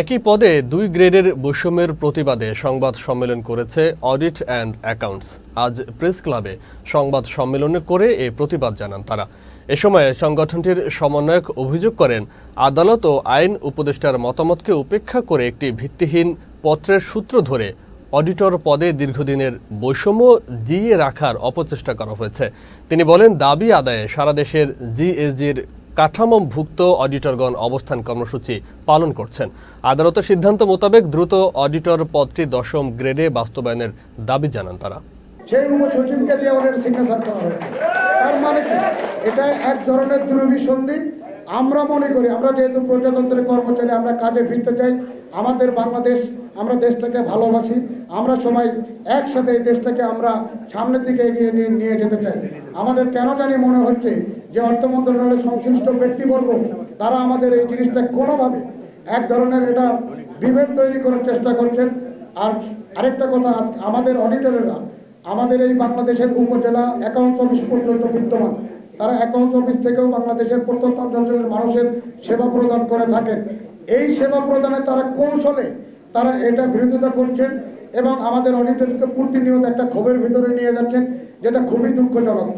একই পদে দুই গ্রেডের বৈষম্যের প্রতিবাদে সংবাদ সম্মেলন করেছে অডিট অ্যান্ড অ্যাকাউন্টস। আজ প্রেস ক্লাবে সংবাদ সম্মেলন করে এ প্রতিবাদ জানান তারা। এ সময় সংগঠনটির সমন্বয়ক অভিযোগ করেন, আদালত ও আইন উপদেষ্টার মতামতকে উপেক্ষা করে একটি ভিত্তিহীন পত্রের সূত্র ধরে অডিটর পদে দীর্ঘদিনের বৈষম্য জিইয়ে রাখার অপচেষ্টা করা হয়েছে। তিনি বলেন, দাবি আদায়ে সারা দেশের জিএসজির কাঠামোভুক্ত অডিটরগণ অবস্থান কর্মসূচি পালন করছেন। আদালতের সিদ্ধান্ত মোতাবেক দ্রুত অডিটর পদটি দশম গ্রেডে বাস্তবায়নের দাবি জানান তারা। সেই উপসচিবকে তার মানে এটা এক ধরনের দুরভিসন্ধি। আমরা মনে করি, আমরা যেহেতু প্রজাতন্ত্রের কর্মচারী, আমরা কাজে ফিরতে চাই আমাদের বাংলাদেশ, আমরা দেশটাকে ভালোবাসি, আমরা সবাই একসাথে এই দেশটাকে আমরা সামনের দিকে এগিয়ে নিয়ে নিয়ে যেতে চাই। আমাদের কেন জানি মনে হচ্ছে যে অর্থ মন্ত্রণালয়ের সংশ্লিষ্ট ব্যক্তিবর্গ, তারা আমাদের এই জিনিসটা কোনোভাবে এক ধরনের এটা বিভেদ তৈরি করার চেষ্টা করছেন। আর আরেকটা কথা আমাদের অডিটরেরা আমাদের এই বাংলাদেশের উপজেলা অ্যাকাউন্টস অফিস পর্যন্ত বিদ্যমান। তারা অ্যাকাউন্টস অফিস থেকেও বাংলাদেশের প্রত্যন্ত অঞ্চলের মানুষের সেবা প্রদান করে থাকেন। এই সেবা প্রদানে তারা কৌশলে তারা এটা বিরোধিতা করছেন এবং আমাদের অডিটরকে প্রতিনিয়ত একটা ক্ষোভের ভিতরে নিয়ে যাচ্ছেন, যেটা খুবই দুঃখজনক।